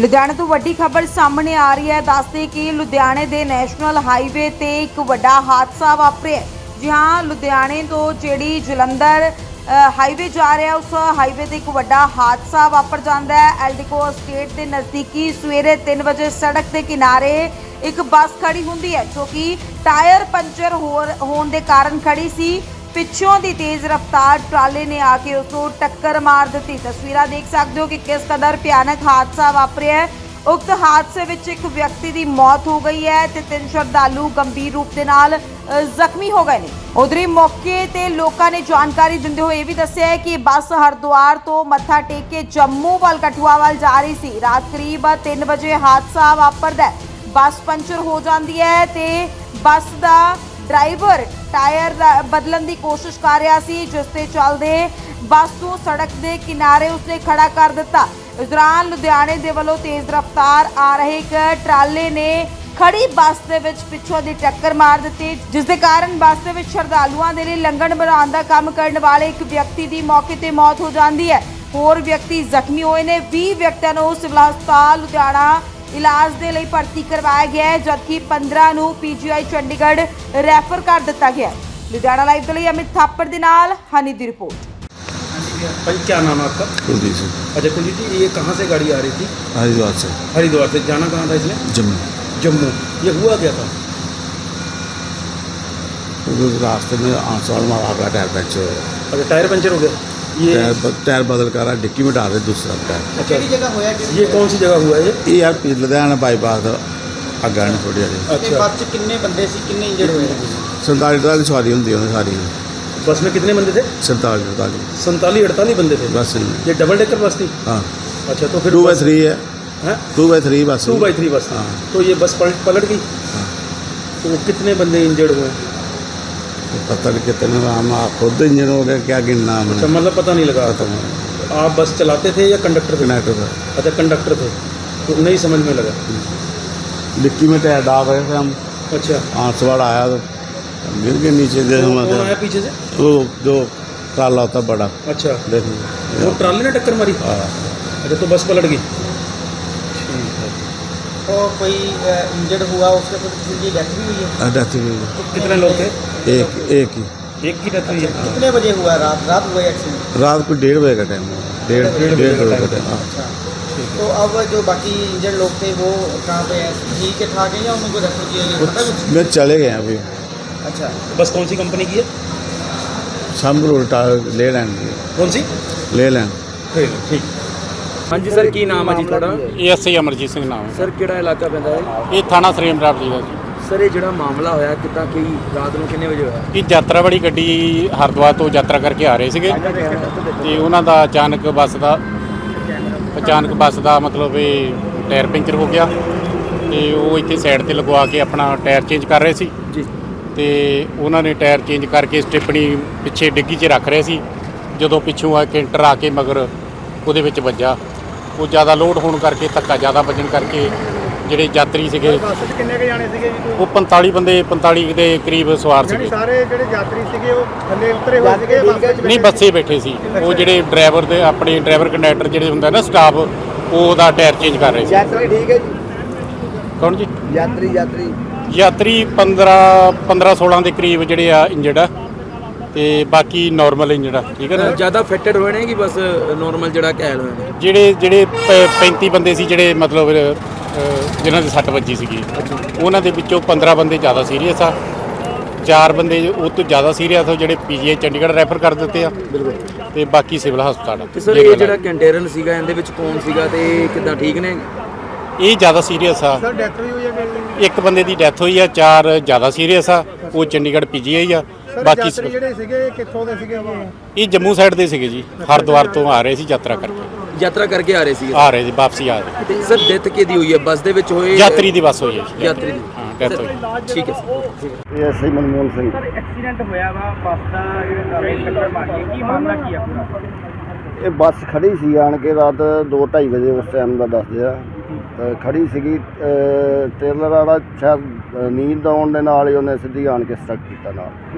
ਲੁਧਿਆਣੇ ਤੋਂ ਵੱਡੀ ਖਬਰ ਸਾਹਮਣੇ ਆ ਰਹੀ ਹੈ। ਦੱਸਦੇ ਕਿ ਲੁਧਿਆਣੇ ਦੇ ਨੈਸ਼ਨਲ ਹਾਈਵੇ ਤੇ ਇੱਕ ਵੱਡਾ ਹਾਦਸਾ ਵਾਪਰਿਆ ਹੈ। ਜੀ ਹਾਂ, ਲੁਧਿਆਣੇ ਤੋਂ ਜਿਹੜੀ ਜਲੰਧਰ ਹਾਈਵੇ ਜਾ ਰਿਹਾ, ਉਸ ਹਾਈਵੇ ਤੇ ਇੱਕ ਵੱਡਾ ਹਾਦਸਾ ਵਾਪਰ ਜਾਂਦਾ ਹੈ। ਐਲਡੀਕੋ ਸਟੇਟ ਦੇ ਨਜ਼ਦੀਕੀ ਸਵੇਰੇ 3 ਵਜੇ ਸੜਕ ਦੇ ਕਿਨਾਰੇ ਇੱਕ ਬੱਸ ਖੜੀ ਹੁੰਦੀ ਹੈ, ਜੋ ਕਿ ਟਾਇਰ ਪੰਚਰ ਹੋਰ- ਹੋਣ ਦੇ ਕਾਰਨ ਖੜੀ ਸੀ। ਪਿੱਛੋਂ ਦੀ ਤੇਜ਼ ਰਫ਼ਤਾਰ ਟਰਾਲੇ ਨੇ ਆ ਕੇ ਉਸ ਨੂੰ ਟੱਕਰ ਮਾਰ ਦਿੱਤੀ। ਤਸਵੀਰਾਂ ਦੇਖ ਸਕਦੇ ਹੋ ਕਿ ਕਿਸ ਕਦਰ ਭਿਆਨਕ ਹਾਦਸਾ ਵਾਪਰਿਆ ਹੈ। ਉਕਤ ਹਾਦਸੇ ਵਿੱਚ ਇੱਕ ਵਿਅਕਤੀ ਦੀ ਮੌਤ ਹੋ ਗਈ ਹੈ ਤੇ ਤਿੰਨ ਸ਼ਰਧਾਲੂ ਗੰਭੀਰ ਰੂਪ ਦੇ ਨਾਲ ਜ਼ਖਮੀ ਹੋ ਗਏ ਨੇ। ਉਧਰੀ ਮੌਕੇ ਤੇ ਲੋਕਾਂ ਨੇ ਜਾਣਕਾਰੀ ਦਿੰਦੇ ਹੋਏ ਇਹ ਵੀ ਦੱਸਿਆ ਹੈ ਕਿ ਬੱਸ ਹਰਿਦੁਆਰ ਤੋਂ ਮੱਥਾ ਟੇਕ ਕੇ ਜੰਮੂ ਵੱਲ ਕਠੂਆ ਵੱਲ ਜਾ ਰਹੀ ਸੀ। ਰਾਤ ਕਰੀਬ 3 ਵਜੇ ਹਾਦਸਾ ਵਾਪਰਦਾ ਬੱਸ ਪੰਚਰ ਹੋ ਜਾਂਦੀ ਹੈ ਤੇ ਬੱਸ ਦਾ ਡਰਾਈਵਰ ਟਾਇਰ ਦਾ- ਬਦਲਣ ਦੀ ਕੋਸ਼ਿਸ਼ ਕਰ ਰਿਹਾ ਸੀ, ਜਿਸ ਤੇ ਚੱਲਦੇ ਬੱਸ ਨੂੰ ਸੜਕ ਦੇ ਕਿਨਾਰੇ ਉਸਨੇ ਖੜਾ ਕਰ ਦਿੱਤਾ। ਇਸ ਦੌਰਾਨ ਲੁਧਿਆਣੇ ਦੇ ਵੱਲੋਂ ਤੇਜ਼ ਰਫ਼ਤਾਰ ਆ ਰਹੇ ਇੱਕ ਟਰਾਲੇ ਨੇ ਖੜੀ ਬੱਸ ਦੇ ਵਿੱਚ ਪਿੱਛੋਂ ਦੀ ਟੱਕਰ ਮਾਰ ਦਿੱਤੀ, ਜਿਸ ਦੇ ਕਾਰਨ ਬੱਸ ਦੇ ਵਿੱਚ ਸ਼ਰਧਾਲੂਆਂ ਦੇ ਲਈ ਲੰਘਣ ਬਣਾਉਣ ਦਾ ਕੰਮ ਕਰਨ ਵਾਲੇ ਇੱਕ ਵਿਅਕਤੀ ਦੀ ਮੌਕੇ ਤੇ ਮੌਤ ਹੋ ਜਾਂਦੀ ਹੈ। ਹੋਰ ਵਿਅਕਤੀ ਜ਼ਖਮੀ ਹੋਏ ਨੇ 20 ਵਿਅਕਤੀਆਂ ਨੂੰ ਸਿਵਲ ਹਸਪਤਾਲ ਲੁਧਿਆਣਾ ਇਲਾਜ ਦੇ ਲਈ ਭਰਤੀ ਕਰਵਾਇਆ ਗਿਆ ਹੈ ਜਦਕਿ 15 ਨੂੰ ਪੀਜੀਆਈ ਚੰਡੀਗੜ੍ਹ ਰੈਫਰ ਕਰ ਦਿੱਤਾ ਗਿਆ ਹੈ ਲੁਧਿਆਣਾ ਲਾਈਵ ਦੇ ਲਈ ਅਮਿਤ ਥਾਪੜ ਦੇ ਨਾਲ ਹਨੀ ਦੀ ਰਿਪੋਰਟ भाई क्या नाम है आपका कुलदीप सिंह अच्छा कुलजीत जी ये कहाँ से गाड़ी आ रही थी हरिद्वार से हरिद्वार से जाना कहाँ था इसने जम्मू जम्मू ये हुआ क्या था उस रास्ते में आंसवाल मारा गया टायर पंचर हो गया अच्छा टायर पंचर हो गया ये टायर ब- टायर बदल कर रहा डिक्की में डाल रहे दूसरा टायर अच्छा ਕਿਹੜੀ ਜਗ੍ਹਾ ਹੋਇਆ ਕਿ ये कौन सी जगह हुआ है ये ये यार पी लुधियाना बाईपास अग्गा नहीं थोड़ी हारी ਤੇ अच्छा ਬੱਸ 'ਚ ਕਿੰਨੇ ਬੰਦੇ ਸੀ ਕਿੰਨੇ ਇੰਜਰਡ ਹੋਏ ਨੇ संताली अड़ताली सवारी होंगी उन्हें सारी बस में कितने बंदे थे संताली अड़ताली संताली अड़तालीस बंदे थे बस ये डबल डेकर बस थी हाँ अच्छा तो फिर टू बाई थ्री है है two by three bus two by three bus थी हाँ। तो ये बस पलट पलट गई हाँ। तो वो कितने बंदे इंजर्ड हुए तो पता नहीं कितने हम खुद इंजन हो गया क्या गिनना अच्छा हमने मतलब पता नहीं लगा पता नहीं। आप बस चलाते थे या कंडक्टर थे? कनेक्टर था। अच्छा कंडक्टर थे। तो नहीं समझ में लगा। डिक्की में टायर डाल रहे थे हम। अच्छा। आंसवाड़ आया तो गिर के नीचे जैसे कौन कौन आया पीछे से? वो जो ट्राला होता बड़ा अच्छा। वो देखो ट्राली ने टक्कर मारी? हाँ। अच्छा तो बस पलट गई। और कोई इंजर्ड हुआ उसके बाद किसी की डेथ भी हुई है? डेथ हुई है। तो कितने लोग थे? एक एक ही। एक की डेथ हुई है? कितने बजे हुआ? रात रात हुआ एक्सीडेंट? रात को डेढ़ बजे का टाइम हुआ। डेढ़ डेढ़ बजे का टाइम। हाँ। अच्छा। तो अब जो बाकी इंजर्ड लोग थे वो कहाँ पे हैं? ठीक है ठाक है या उनको रेफर किया गया? मैं चले गए अभी। अच्छा। बस कौन सी कंपनी की है? शाम को उल्टा ले लैंड कौन सी? ले लैंड ठीक। ਹਾਂਜੀ ਸਰ ਕੀ ਨਾਮ ਹੈ ਜੀ ਤੁਹਾਡਾ? ਇਹ ਐਸਆਈ ਅਮਰਜੀਤ ਸਿੰਘ ਨਾਮ ਹੈ। ਸਰ ਕਿਹੜਾ ਇਲਾਕਾ ਪੈਂਦਾ ਹੈ? ਇਹ ਥਾਣਾ ਸਰੀਮ ਰਾਵ ਜੀ ਦਾ ਜੀ। ਸਰ ਇਹ ਜਿਹੜਾ ਮਾਮਲਾ ਹੋਇਆ ਕਿੱਦਾਂ ਕਿ ਰਾਤ ਨੂੰ ਕਿੰਨੇ ਵਜੇ ਹੋਇਆ? ਇਹ ਯਾਤਰਾ ਵਾਲੀ ਗੱਡੀ ਹਰਿਦੁਆਰ ਤੋਂ ਯਾਤਰਾ ਕਰਕੇ ਆ ਰਹੇ ਸੀਗੇ। ਤੇ ਉਹਨਾਂ ਦਾ ਅਚਾਨਕ ਬੱਸ ਦਾ ਅਚਾਨਕ ਬੱਸ ਦਾ ਮਤਲਬ ਇਹ ਟਾਇਰ ਪੈਂਚਰ ਹੋ ਗਿਆ। ਤੇ ਉਹ ਇੱਥੇ ਸਾਈਡ ਤੇ ਲਗਵਾ ਕੇ ਆਪਣਾ ਟਾਇਰ ਚੇਂਜ ਕਰ ਰਹੇ ਸੀ। ਜੀ। ਤੇ ਉਹਨਾਂ ਨੇ ਟਾਇਰ ਚੇਂਜ ਕਰਕੇ ਸਟਿੱਪਣੀ ਪਿੱਛੇ ਡਿੱਗੀ 'ਚ ਰੱਖ ਰਹੇ ਸੀ। ਜਦੋਂ ਪਿੱਛੋਂ ਆ ਕੈਂਟਰ ਆ ਕੇ ਮਗਰ ਉਹਦੇ ਵਿੱਚ ਵੱਜਾ। ਉਹ ਜ਼ਿਆਦਾ ਲੋਡ ਹੋਣ ਕਰਕੇ ਧੱਕਾ ਜ਼ਿਆਦਾ ਵੱਜਣ ਕਰਕੇ ਜਿਹੜੇ ਯਾਤਰੀ ਸੀਗੇ ਉਹ 45 ਬੰਦੇ 45 ਦੇ ਕਰੀਬ ਸਵਾਰ ਤੁਸੀਂ ਸੀਗੇ। ਸਾਰੇ ਜਿਹੜੇ ਯਾਤਰੀ ਸੀਗੇ ਉਹ ਥੱਲੇ ਉਤਰੇ ਹੋਏ ਸੀਗੇ ਬੱਸ 'ਚ ਬੈਠੇ ਨਹੀਂ ਬੱਸੇ ਬੈਠੇ ਸੀ। ਉਹ ਜਿਹੜੇ ਡਰਾਈਵਰ ਦੇ ਆਪਣੇ ਡਰਾਈਵਰ ਕੰਡਕਟਰ ਜਿਹੜੇ ਹੁੰਦਾ ਨਾ ਸਟਾਫ ਉਹ ਉਹਦਾ ਟਾਇਰ ਚੇਂਜ ਕਰ ਰਹੇ ਸੀ। ਯਾਤਰੀ ਠੀਕ ਹੈ ਜੀ? ਕੌਣ ਜੀ? ਯਾਤਰੀ ਯਾਤਰੀ। ਯਾਤਰੀ 15 15 16 ਦੇ ਕਰੀਬ ਜਿਹੜੇ ਆ ਇੰਜਰਡ ਆ। ਤੇ ਬਾਕੀ ਨਾਰਮਲ ਇੰਜਰਡ ਆ ਠੀਕ ਹੈ ਨਾ? ਜ਼ਿਆਦਾ ਫਿੱਟਡ ਹੋਏ ਨੇ ਕਿ ਬਸ ਨਾਰਮਲ ਜਿਹੜਾ ਕਹਿਲ ਹੋਏ ਨੇ? ਜਿਹੜੇ ਜਿਹੜੇ ਪ- 35 ਬੰਦੇ ਸੀ ਜਿਹੜੇ ਮਤਲਬ ਜਿਨ੍ਹਾਂ ਦੇ ਸੱਟ ਵੱਜੀ ਸੀਗੀ। ਉਹਨਾਂ ਦੇ ਵਿੱਚੋਂ 15 ਬੰਦੇ ਜ਼ਿਆਦਾ ਸੀਰੀਅਸ ਆ। ਚਾਰ ਬੰਦੇ ਉਹ ਤੋਂ ਜ਼ਿਆਦਾ ਸੀਰੀਅਸ ਆ ਜਿਹੜੇ ਪੀਜੀਆਈ ਚੰਡੀਗੜ੍ਹ ਰੈਫਰ ਕਰ ਦਿੱਤੇ ਆ। ਬਿਲਕੁਲ। ਤੇ ਬਾਕੀ ਸਿਵਲ ਹਸਪਤਾਲ ਆ। ਤੇ ਸਰ ਇਹ। ਜਿਹੜਾ ਕੰਟੇਨਰ ਸੀਗਾ ਇਹਦੇ ਵਿੱਚ ਕੌਣ ਸੀਗਾ ਤੇ ਕਿੱਦਾਂ ਠੀਕ ਨੇ? ਇਹ ਜ਼ਿਆਦਾ ਸੀਰੀਅਸ ਆ। ਸਰ ਡੈਥ ਵੀ ਹੋਈ ਹੈ ਕਿ ਇੱਕ ਬੰਦੇ ਦੀ ਡੈਥ ਹੋਈ ਆ ਚਾਰ ਜ਼ਿਆਦਾ ਸੀਰੀਅਸ ਆ। ਉਹ ਚੰਡੀਗੜ੍ਹ ਪੀਜੀਆਈ ਆ। ਬਾਕੀ ਯਾਤਰੀ ਜਿਹੜੇ ਸੀਗੇ ਇਹ ਕਿੱਥੋਂ ਦੇ ਸੀਗੇ ਜੀ ਇਹ ਜੰਮੂ ਸਾਈਡ ਦੇ ਸੀਗੇ ਜੀ ਹਰਿਦੁਆਰ ਤੋਂ ਆ ਰਹੇ ਸੀ ਯਾਤਰਾ ਕਰਕੇ। ਯਾਤਰਾ ਕਰਕੇ ਆ ਰਹੇ ਸੀਗੇ? ਆ ਰਹੇ ਸੀ ਵਾਪਸੀ ਆ ਰਹੇ। ਤੇ ਸਰ ਡੈਥ ਕਿਹਦੀ ਹੋਈ ਹੈ? ਬੱਸ ਦੇ ਵਿੱਚ ਹੋਏ? ਯਾਤਰੀ ਦੀ ਬੱਸ ਹੋਈ ਹੈ ਜੀ। ਯਾਤਰੀ ਦੀ। ਹਾਂ ਡੈਥ ਹੋਈ। ਠੀਕ ਹੈ। ਸਰ ਇਹ ਐਸਆਈ ਮਨਮੋਹਨ ਸਿੰਘ। ਐਕਸੀਡੈਂਟ ਹੋਇਆ ਵਾ ਬੱਸ ਦਾ ਜਿਹੜਾ ਟੱਕਰ ਮਾਰੀ ਕੀ ਮਾਮਲਾ ਕੀ ਆ ਪੂਰਾ? ਇਹ ਬੱਸ ਖੜੀ ਸੀ ਆਣ ਕੇ ਰਾਤ 2:30 ਵਜੇ ਉਸ ਟਾਈਮ ਦਾ ਦੱਸਦੇ ਆ ਅ, ਖੜੀ ਸੀਗੀ ਅ, ਟ੍ਰੇਲਰ ਵਾਲਾ ਸ਼ਾਇਦ ਅ, ਨੀਂਦ ਆਉਣ ਦੇ ਨਾਲ ਹੀ ਉਹਨੇ ਸਿੱਧੀ ਆਣ ਕੇ ਸਟਕ ਕੀਤਾ ਨਾਲ।